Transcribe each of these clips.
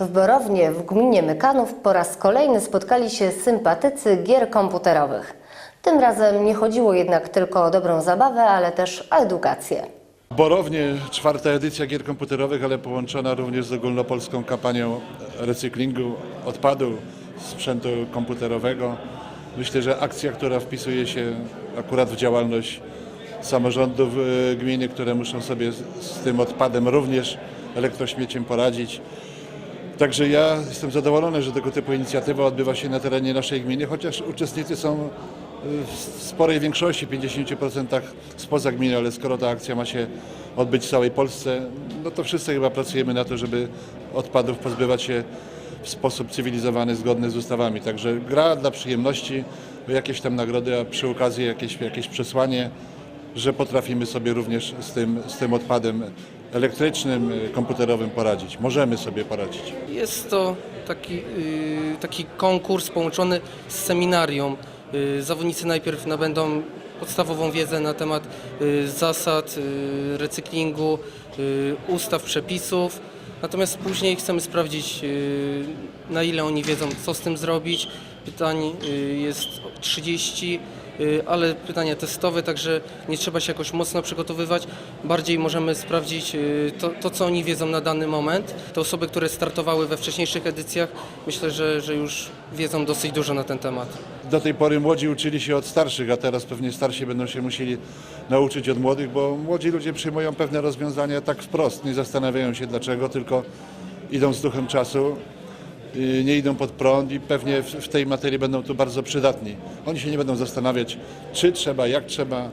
W Borownie w gminie Mykanów po raz kolejny spotkali się sympatycy gier komputerowych. Tym razem nie chodziło jednak tylko o dobrą zabawę, ale też o edukację. Borownie czwarta edycja gier komputerowych, ale połączona również z ogólnopolską kampanią recyklingu odpadu, sprzętu komputerowego. Myślę, że akcja, która wpisuje się akurat w działalność samorządów e, gminy, które muszą sobie z- z tym odpadem również elektrośmieciem poradzić. Także ja jestem zadowolony, że tego typu inicjatywa odbywa się na terenie naszej gminy, chociaż uczestnicy są y, w sporej większości, 50% spoza gminy, ale skoro ta akcja ma się odbyć w całej Polsce, no to wszyscy chyba pracujemy na to, żeby odpadów pozbywać się w sposób cywilizowany, zgodny z ustawami. Także gra dla przyjemności, jakieś tam nagrody, a przy okazji jakieś, jakieś przesłanie, że potrafimy sobie również z tym, z tym odpadem elektrycznym, y, komputerowym poradzić. Możemy sobie poradzić. Jest to taki, y, taki konkurs połączony z seminarium. Y, Zawodnicy najpierw nabędą podstawową wiedzę na temat zasad recyklingu, ustaw, przepisów. Natomiast później chcemy sprawdzić, na ile oni wiedzą, co z tym zrobić. Pytań jest 30, y, ale pytania testowe, także nie trzeba się jakoś mocno przygotowywać. Bardziej możemy sprawdzić y, to, to co oni wiedzą na dany moment. Te osoby, które startowały we wcześniejszych edycjach, myślę, że, że już wiedzą dosyć dużo na ten temat. Do tej pory młodzi uczyli się od starszych, a teraz pewnie starsi będą się musieli nauczyć od młodych, bo młodzi ludzie przyjmują pewne rozwiązania tak wprost, nie zastanawiają się dlaczego, tylko idą z duchem czasu, nie idą pod prąd i pewnie w, tej materii będą tu bardzo przydatni. Oni się nie będą zastanawiać, czy trzeba, jak trzeba.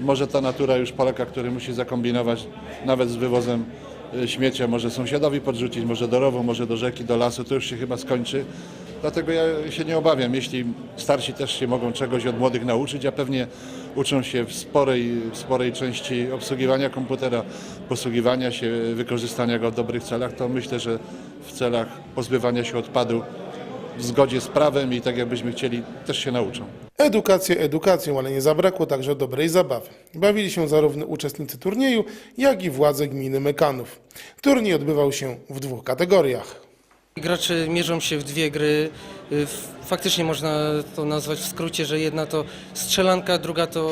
Może ta natura już Polaka, który musi zakombinować nawet z wywozem yy, śmiecia, może sąsiadowi podrzucić, może do rowu, może do rzeki, do lasu, to już się chyba skończy. Dlatego ja się nie obawiam, jeśli starsi też się mogą czegoś od młodych nauczyć, a pewnie uczą się w sporej, w sporej części obsługiwania komputera, posługiwania się, wykorzystania go w dobrych celach, to myślę, że w celach pozbywania się odpadu w zgodzie z prawem i tak jakbyśmy chcieli, też się nauczą. Edukacja edukacją, ale nie zabrakło także dobrej zabawy. Bawili się zarówno uczestnicy turnieju, jak i władze gminy Mekanów. Turniej odbywał się w dwóch kategoriach. Gracze mierzą się w dwie gry. Y, Faktycznie można to nazwać w skrócie, że jedna to strzelanka, druga to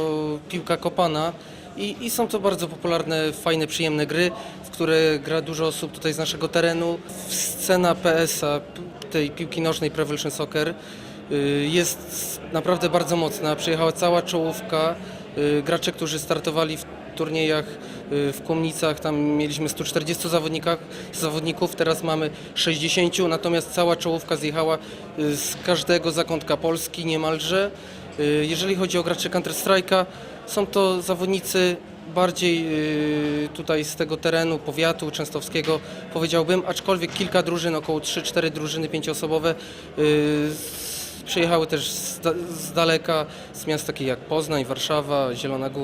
piłka kopana. I, I są to bardzo popularne, fajne, przyjemne gry, w które gra dużo osób tutaj z naszego terenu. Scena PS-a, tej piłki nożnej Pro Evolution Soccer, y, jest naprawdę bardzo mocna. Przyjechała cała czołówka. y, Gracze, którzy startowali w turniejach y, w Kłomnicach, tam mieliśmy 140 zawodnikach, zawodników, teraz mamy 60, natomiast cała czołówka zjechała y, z każdego zakątka Polski niemalże. Y, Jeżeli chodzi o graczy Counter-Strike'a, są to zawodnicy bardziej tutaj z tego terenu, powiatu częstochowskiego powiedziałbym, aczkolwiek kilka drużyn, około 3-4 drużyny pięcioosobowe przyjechały też z daleka, z miast takich jak Poznań, Warszawa, Zielona Góra.